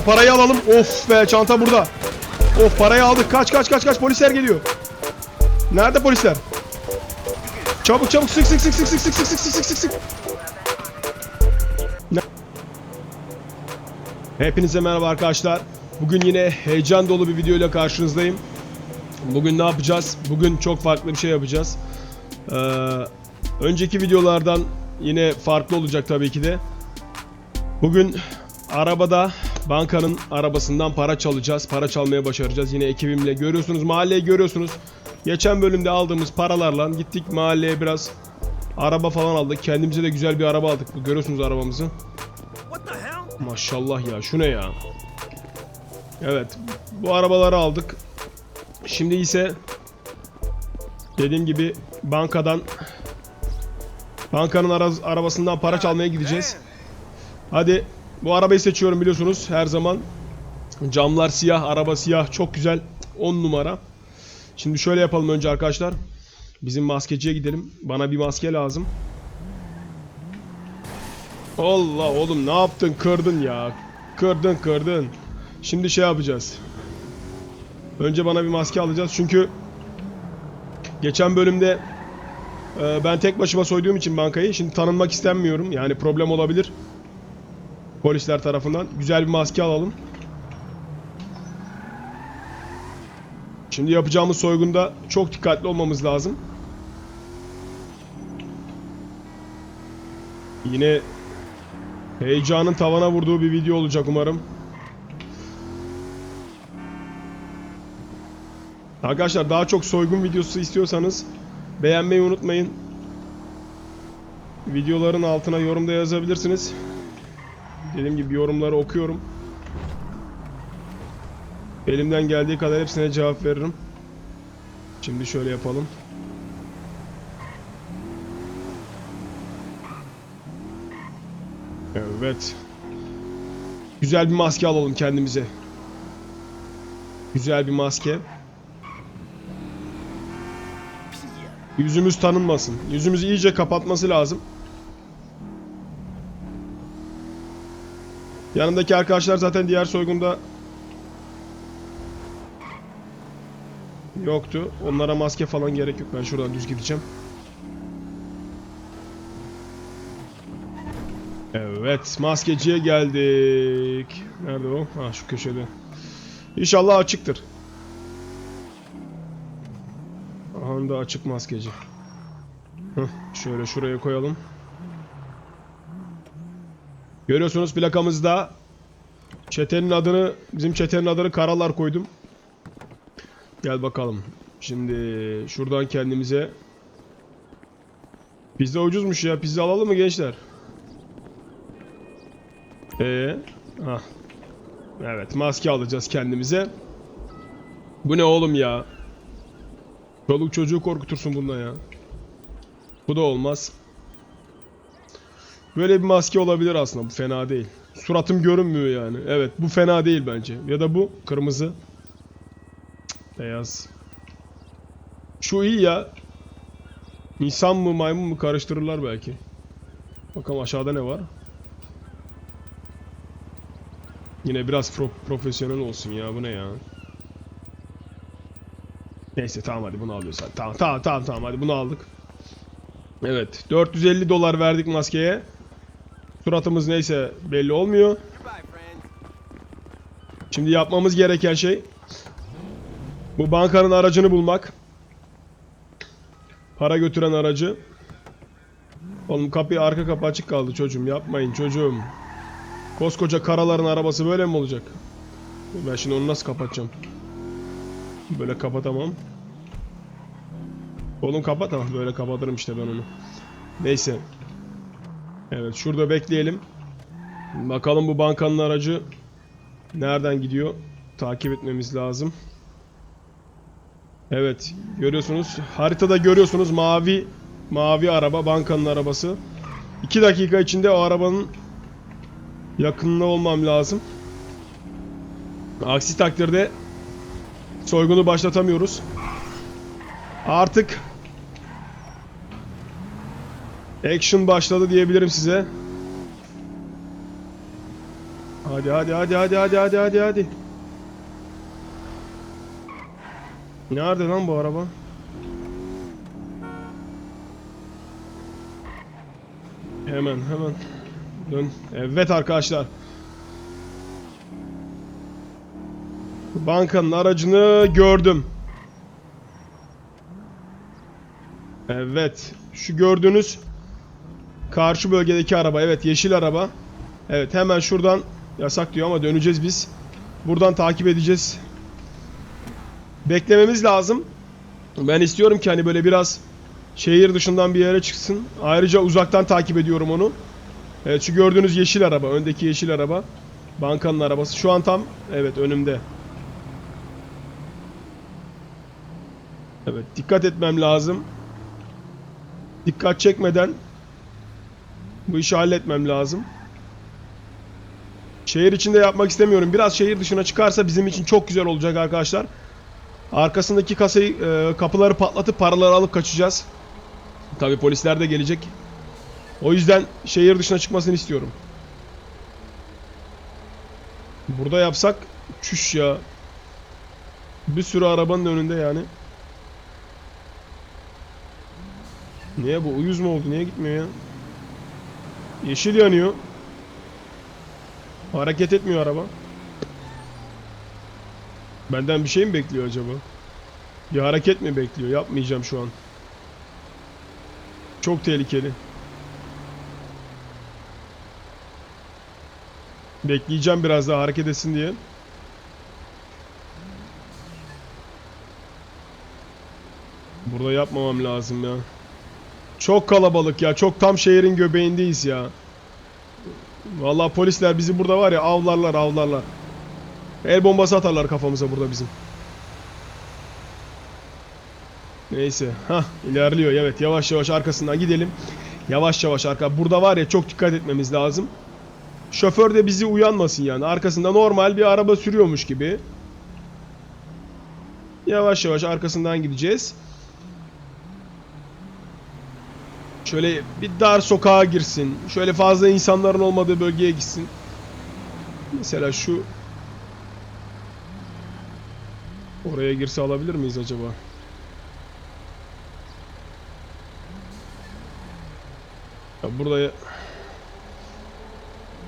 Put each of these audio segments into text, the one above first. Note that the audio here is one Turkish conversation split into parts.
Parayı alalım. Of be çanta burada. Of parayı aldık. Kaç kaç kaç kaç polisler geliyor. Nerede polisler? Çabuk çabuk sık sık sık sık sık sık sık sık sık sık sık sık. Hepinize merhaba arkadaşlar. Bugün yine heyecan dolu bir video ile karşınızdayım. Bugün ne yapacağız? Bugün çok farklı bir şey yapacağız. Ee, önceki videolardan yine farklı olacak tabii ki de. Bugün arabada bankanın arabasından para çalacağız. Para çalmaya başaracağız. Yine ekibimle görüyorsunuz. Mahalleyi görüyorsunuz. Geçen bölümde aldığımız paralarla gittik mahalleye biraz araba falan aldık. Kendimize de güzel bir araba aldık. Görüyorsunuz arabamızı. Maşallah ya şu ne ya. Evet bu arabaları aldık. Şimdi ise dediğim gibi bankadan bankanın ara- arabasından para çalmaya gideceğiz. Hadi bu arabayı seçiyorum biliyorsunuz her zaman. Camlar siyah, araba siyah çok güzel 10 numara. Şimdi şöyle yapalım önce arkadaşlar. Bizim maskeciye gidelim. Bana bir maske lazım. Allah oğlum ne yaptın kırdın ya. Kırdın kırdın. Şimdi şey yapacağız. Önce bana bir maske alacağız çünkü geçen bölümde e, ben tek başıma soyduğum için bankayı şimdi tanınmak istenmiyorum. Yani problem olabilir. Polisler tarafından. Güzel bir maske alalım. Şimdi yapacağımız soygunda çok dikkatli olmamız lazım. Yine Heyecanın tavana vurduğu bir video olacak umarım. Arkadaşlar daha çok soygun videosu istiyorsanız beğenmeyi unutmayın. Videoların altına yorumda yazabilirsiniz. Dediğim gibi yorumları okuyorum. Elimden geldiği kadar hepsine cevap veririm. Şimdi şöyle yapalım. Evet. Güzel bir maske alalım kendimize. Güzel bir maske. Yüzümüz tanınmasın. Yüzümüzü iyice kapatması lazım. Yanındaki arkadaşlar zaten diğer soygunda yoktu. Onlara maske falan gerek yok. Ben şuradan düz gideceğim. Evet, maskeciye geldik. Nerede o? Ha şu köşede. İnşallah açıktır. Aha da açık maskeci. Heh, şöyle şuraya koyalım. Görüyorsunuz plakamızda çetenin adını, bizim çetenin adını Karalar koydum. Gel bakalım. Şimdi şuradan kendimize Pizza ucuzmuş ya. Pizza alalım mı gençler? Ee, ah. Evet, maske alacağız kendimize. Bu ne oğlum ya? Çoluk çocuğu korkutursun bunda ya. Bu da olmaz. Böyle bir maske olabilir aslında. Bu fena değil. Suratım görünmüyor yani. Evet, bu fena değil bence. Ya da bu kırmızı. Beyaz. Şu iyi ya. İnsan mı maymun mu karıştırırlar belki. Bakalım aşağıda ne var? Yine biraz pro- profesyonel olsun ya bu ne ya? Neyse tamam hadi bunu alıyoruz. Tamam tamam tamam tamam hadi bunu aldık. Evet 450 dolar verdik maskeye. Suratımız neyse belli olmuyor. Şimdi yapmamız gereken şey bu bankanın aracını bulmak. Para götüren aracı. Oğlum kapıyı arka kapı açık kaldı çocuğum yapmayın çocuğum. Koskoca karaların arabası böyle mi olacak? Ben şimdi onu nasıl kapatacağım? Böyle kapatamam. Oğlum kapat ama böyle kapatırım işte ben onu. Neyse. Evet şurada bekleyelim. Bakalım bu bankanın aracı nereden gidiyor? Takip etmemiz lazım. Evet görüyorsunuz. Haritada görüyorsunuz mavi mavi araba bankanın arabası. 2 dakika içinde o arabanın yakınında olmam lazım. Aksi takdirde soygunu başlatamıyoruz. Artık action başladı diyebilirim size. Hadi hadi hadi hadi hadi hadi hadi hadi. Nerede lan bu araba? Hemen hemen. Dön. Evet arkadaşlar. Bankanın aracını gördüm. Evet. Şu gördüğünüz karşı bölgedeki araba. Evet yeşil araba. Evet hemen şuradan yasak diyor ama döneceğiz biz. Buradan takip edeceğiz. Beklememiz lazım. Ben istiyorum ki hani böyle biraz şehir dışından bir yere çıksın. Ayrıca uzaktan takip ediyorum onu. Evet şu gördüğünüz yeşil araba. Öndeki yeşil araba. Bankanın arabası. Şu an tam evet önümde. Evet dikkat etmem lazım. Dikkat çekmeden bu işi halletmem lazım. Şehir içinde yapmak istemiyorum. Biraz şehir dışına çıkarsa bizim için çok güzel olacak arkadaşlar. Arkasındaki kasayı, e, kapıları patlatıp paraları alıp kaçacağız. Tabi polisler de gelecek. O yüzden şehir dışına çıkmasını istiyorum. Burada yapsak çüş ya. Bir sürü arabanın önünde yani. Niye bu uyuz mu oldu? Niye gitmiyor ya? Yeşil yanıyor. Hareket etmiyor araba. Benden bir şey mi bekliyor acaba? Bir hareket mi bekliyor? Yapmayacağım şu an. Çok tehlikeli. Bekleyeceğim biraz daha hareket etsin diye. Burada yapmamam lazım ya. Çok kalabalık ya. Çok tam şehrin göbeğindeyiz ya. Vallahi polisler bizi burada var ya avlarlar avlarlar. El bombası atarlar kafamıza burada bizim. Neyse. ha ilerliyor. Evet yavaş yavaş arkasından gidelim. Yavaş yavaş arka. Burada var ya çok dikkat etmemiz lazım. Şoför de bizi uyanmasın yani. Arkasında normal bir araba sürüyormuş gibi. Yavaş yavaş arkasından gideceğiz. Şöyle bir dar sokağa girsin. Şöyle fazla insanların olmadığı bölgeye gitsin. Mesela şu Oraya girse alabilir miyiz acaba? Ya burada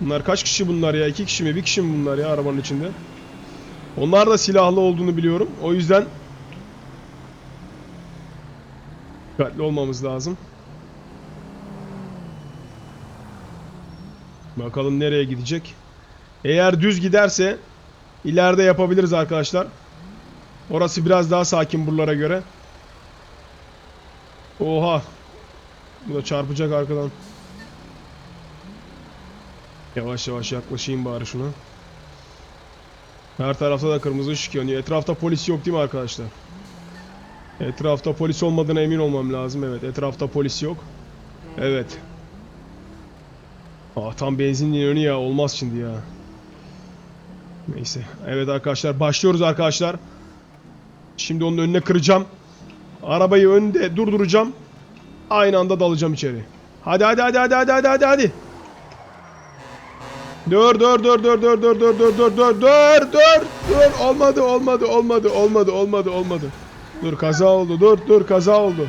Bunlar kaç kişi bunlar ya? İki kişi mi? Bir kişi mi bunlar ya arabanın içinde? Onlar da silahlı olduğunu biliyorum. O yüzden dikkatli olmamız lazım. Bakalım nereye gidecek. Eğer düz giderse ileride yapabiliriz arkadaşlar. Orası biraz daha sakin buralara göre. Oha. Bu da çarpacak arkadan. Yavaş yavaş yaklaşayım bari şuna. Her tarafta da kırmızı ışık yanıyor. Etrafta polis yok değil mi arkadaşlar? Etrafta polis olmadığına emin olmam lazım. Evet etrafta polis yok. Evet. Aa, tam benzinliğin önü ya. Olmaz şimdi ya. Neyse. Evet arkadaşlar başlıyoruz arkadaşlar. Şimdi onun önüne kıracağım. Arabayı önde durduracağım. Aynı anda dalacağım içeri. Hadi hadi hadi hadi hadi hadi hadi hadi. Dur dur dur dur dur dur dur dur dur dur dur dur dur olmadı olmadı olmadı olmadı olmadı olmadı. Dur kaza oldu dur dur kaza oldu.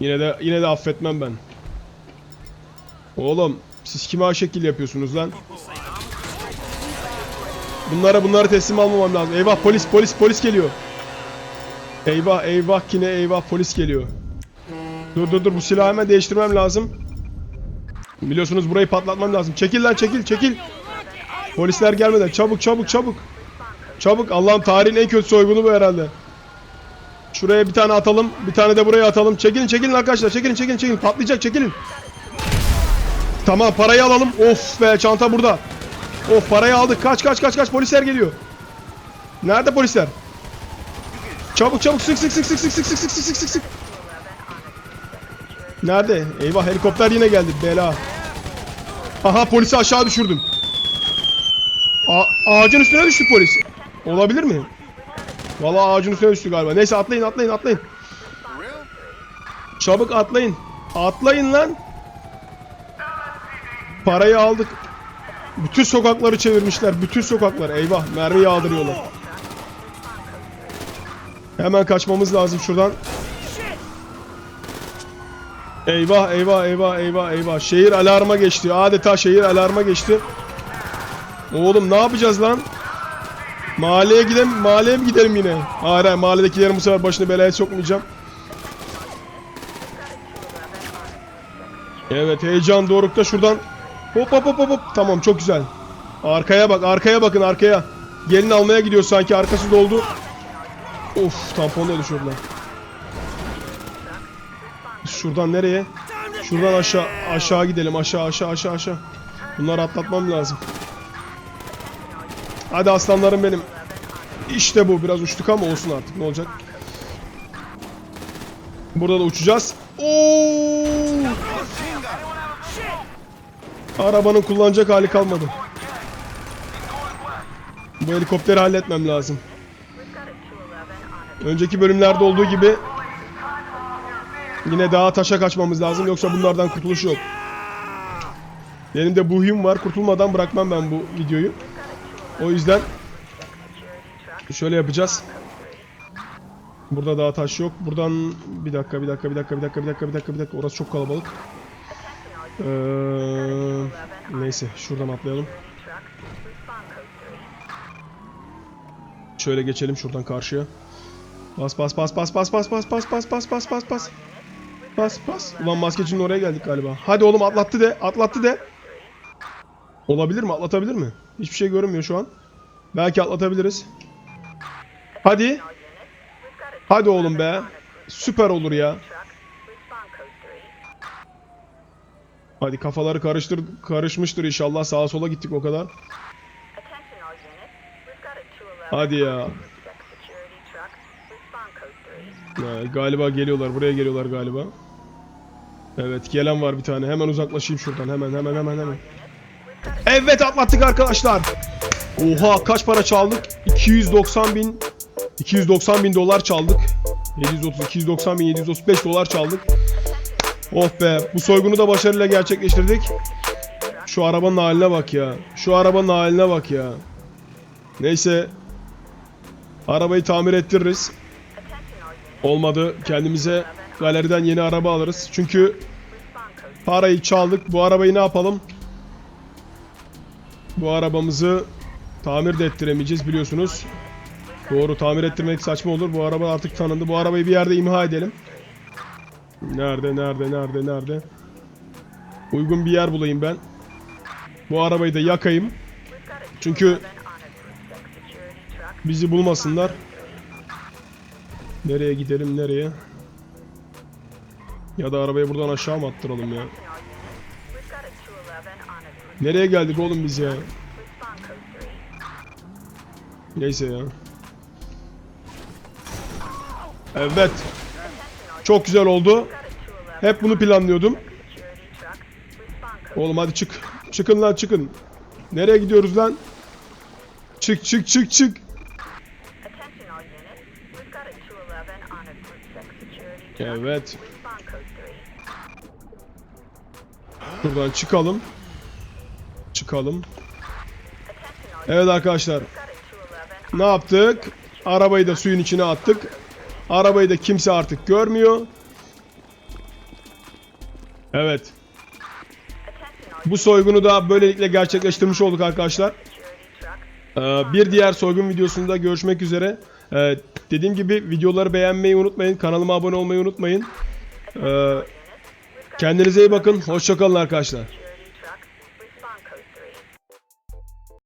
Yine de yine de affetmem ben. Oğlum siz kime ha şekil yapıyorsunuz lan? Bunlara bunları teslim almamam lazım. Eyvah polis polis polis geliyor. Eyvah eyvah yine eyvah polis geliyor. Dur dur dur bu silahı hemen değiştirmem lazım. Biliyorsunuz burayı patlatmam lazım. Çekil lan çekil çekil. Polisler gelmeden çabuk çabuk çabuk. Çabuk Allah'ım tarihin en kötü soygunu bu herhalde. Şuraya bir tane atalım. Bir tane de buraya atalım. Çekilin çekilin arkadaşlar. Çekilin çekilin çekilin. Patlayacak çekilin. Tamam parayı alalım. Of be çanta burada. Of parayı aldık. Kaç kaç kaç kaç polisler geliyor. Nerede polisler? Çabuk çabuk sık sık sık sık sık sık sık sık sık sık sık. Nerede? Eyvah helikopter yine geldi. Bela. Aha polisi aşağı düşürdüm. A ağacın üstüne düştü polis. Olabilir mi? Vallahi ağacın üstüne düştü galiba. Neyse atlayın atlayın atlayın. Çabuk atlayın. Atlayın lan. Parayı aldık. Bütün sokakları çevirmişler. Bütün sokaklar. Eyvah mermi yağdırıyorlar. Hemen kaçmamız lazım şuradan. Eyvah eyvah eyvah eyvah eyvah. Şehir alarma geçti. Adeta şehir alarma geçti. Oğlum ne yapacağız lan? Mahalleye gidelim, mahalleye mi gidelim yine? Hayır hayır mahalledekilerin bu sefer başını belaya sokmayacağım. Evet heyecan dorukta şuradan. Hop hop hop hop. Tamam çok güzel. Arkaya bak arkaya bakın arkaya. Gelin almaya gidiyor sanki arkası doldu. Of tamponla düşürdüler. Şuradan nereye? Şuradan aşağı aşağı gidelim aşağı aşağı aşağı aşağı. Bunları atlatmam lazım. Hadi aslanlarım benim. İşte bu biraz uçtuk ama olsun artık ne olacak. Burada da uçacağız. Oo! Arabanın kullanacak hali kalmadı. Bu helikopteri halletmem lazım. Önceki bölümlerde olduğu gibi yine dağa taşa kaçmamız lazım yoksa bunlardan kurtuluş yok. Benim de bu huyum var. Kurtulmadan bırakmam ben bu videoyu. O yüzden şöyle yapacağız. Burada daha taş yok. Buradan bir dakika, bir dakika, bir dakika, bir dakika, bir dakika, bir dakika, bir dakika. Orası çok kalabalık. Ee, neyse, şuradan atlayalım. Şöyle geçelim şuradan karşıya. Bas bas bas bas bas bas bas bas bas bas bas bas bas. Bas bas. Ulan maskecinin oraya geldik galiba. Hadi oğlum atlattı de, atlattı de. Olabilir mi? Atlatabilir mi? Hiçbir şey görünmüyor şu an. Belki atlatabiliriz. Hadi. Hadi oğlum be. Süper olur ya. Hadi kafaları karıştır karışmıştır inşallah. Sağa sola gittik o kadar. Hadi ya. Ha, galiba geliyorlar. Buraya geliyorlar galiba. Evet gelen var bir tane. Hemen uzaklaşayım şuradan. Hemen hemen hemen hemen. Evet atlattık arkadaşlar. Oha kaç para çaldık? 290 bin 290 bin dolar çaldık. 730 290 bin 735 dolar çaldık. Oh be bu soygunu da başarıyla gerçekleştirdik. Şu arabanın haline bak ya. Şu arabanın haline bak ya. Neyse. Arabayı tamir ettiririz. Olmadı kendimize galeriden yeni araba alırız. Çünkü parayı çaldık. Bu arabayı ne yapalım? Bu arabamızı tamir de ettiremeyeceğiz biliyorsunuz. Doğru tamir ettirmek saçma olur. Bu araba artık tanındı. Bu arabayı bir yerde imha edelim. Nerede nerede nerede nerede? Uygun bir yer bulayım ben. Bu arabayı da yakayım. Çünkü bizi bulmasınlar. Nereye gidelim nereye? Ya da arabayı buradan aşağı mı attıralım ya? Nereye geldik oğlum biz ya? Neyse ya. Evet. Çok güzel oldu. Hep bunu planlıyordum. Oğlum hadi çık. Çıkın lan çıkın. Nereye gidiyoruz lan? Çık çık çık çık. Evet. Buradan çıkalım. Çıkalım. Evet arkadaşlar. Ne yaptık? Arabayı da suyun içine attık. Arabayı da kimse artık görmüyor. Evet. Bu soygunu da böylelikle gerçekleştirmiş olduk arkadaşlar. Ee, bir diğer soygun videosunda görüşmek üzere. Ee, dediğim gibi videoları beğenmeyi unutmayın. Kanalıma abone olmayı unutmayın. Ee, kendinize iyi bakın. Hoşçakalın arkadaşlar.